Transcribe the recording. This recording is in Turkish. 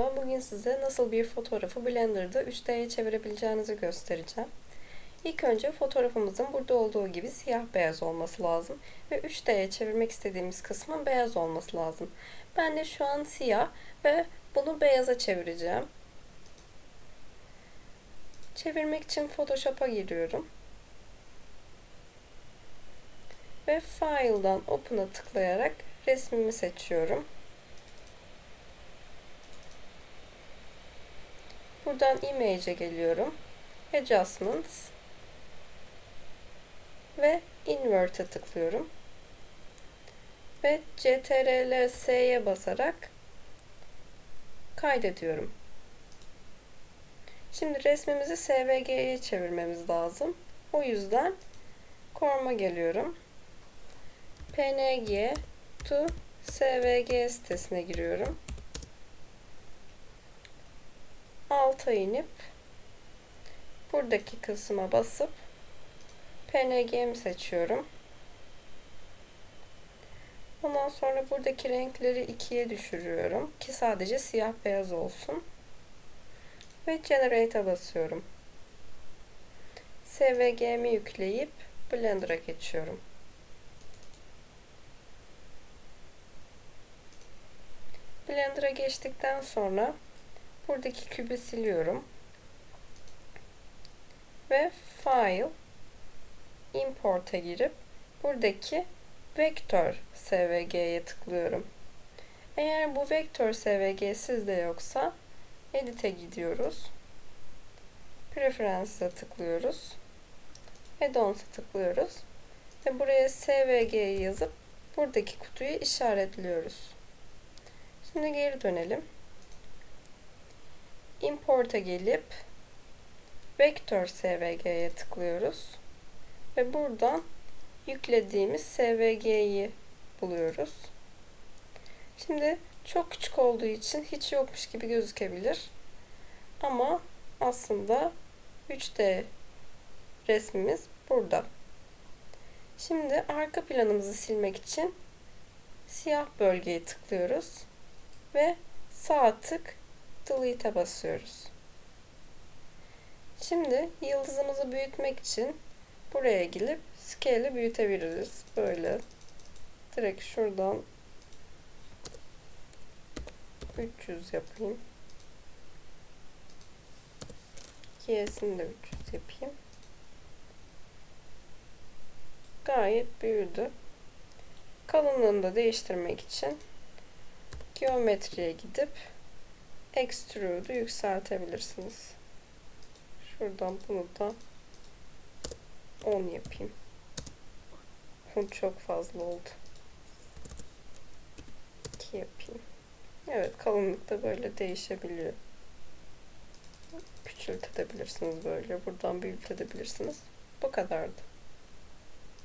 Bugün size nasıl bir fotoğrafı Blender'da 3D'ye çevirebileceğinizi göstereceğim. İlk önce fotoğrafımızın burada olduğu gibi siyah beyaz olması lazım ve 3D'ye çevirmek istediğimiz kısmın beyaz olması lazım. Ben de şu an siyah ve bunu beyaza çevireceğim. Çevirmek için Photoshop'a giriyorum. Ve File'dan Open'a tıklayarak resmimi seçiyorum. Buradan Image'e geliyorum. Adjustments ve Invert'e tıklıyorum. Ve CTRL-S'ye basarak kaydediyorum. Şimdi resmimizi SVG'ye çevirmemiz lazım. O yüzden Form'a geliyorum. PNG to SVG sitesine giriyorum. Alta inip buradaki kısma basıp PNG'mi seçiyorum. Ondan sonra buradaki renkleri ikiye düşürüyorum ki sadece siyah beyaz olsun. Ve Generate'e basıyorum. SVG'mi yükleyip Blender'a geçiyorum. Blender'a geçtikten sonra buradaki kübü siliyorum. Ve File Import'a girip buradaki Vektör SVG'ye tıklıyorum. Eğer bu Vektör SVG sizde yoksa Edit'e gidiyoruz. Preference'e tıklıyoruz. Add-ons'a tıklıyoruz. Ve buraya SVG'yi yazıp buradaki kutuyu işaretliyoruz. Şimdi geri dönelim. Import'a gelip Vektör SVG'ye tıklıyoruz. Ve buradan yüklediğimiz SVG'yi buluyoruz. Şimdi çok küçük olduğu için hiç yokmuş gibi gözükebilir. Ama aslında 3D resmimiz burada. Şimdi arka planımızı silmek için siyah bölgeye tıklıyoruz ve sağ tık Delete'e basıyoruz. Şimdi yıldızımızı büyütmek için buraya gelip scale'i büyütebiliriz. Böyle direkt şuradan 300 yapayım. Y'sini de 300 yapayım. Gayet büyüdü. Kalınlığını da değiştirmek için geometriye gidip extrude'u yükseltebilirsiniz. Şuradan bunu da 10 yapayım. Bu çok fazla oldu. 2 yapayım. Evet kalınlık da böyle değişebiliyor. Küçültebilirsiniz böyle. Buradan büyütebilirsiniz. Bu kadardı.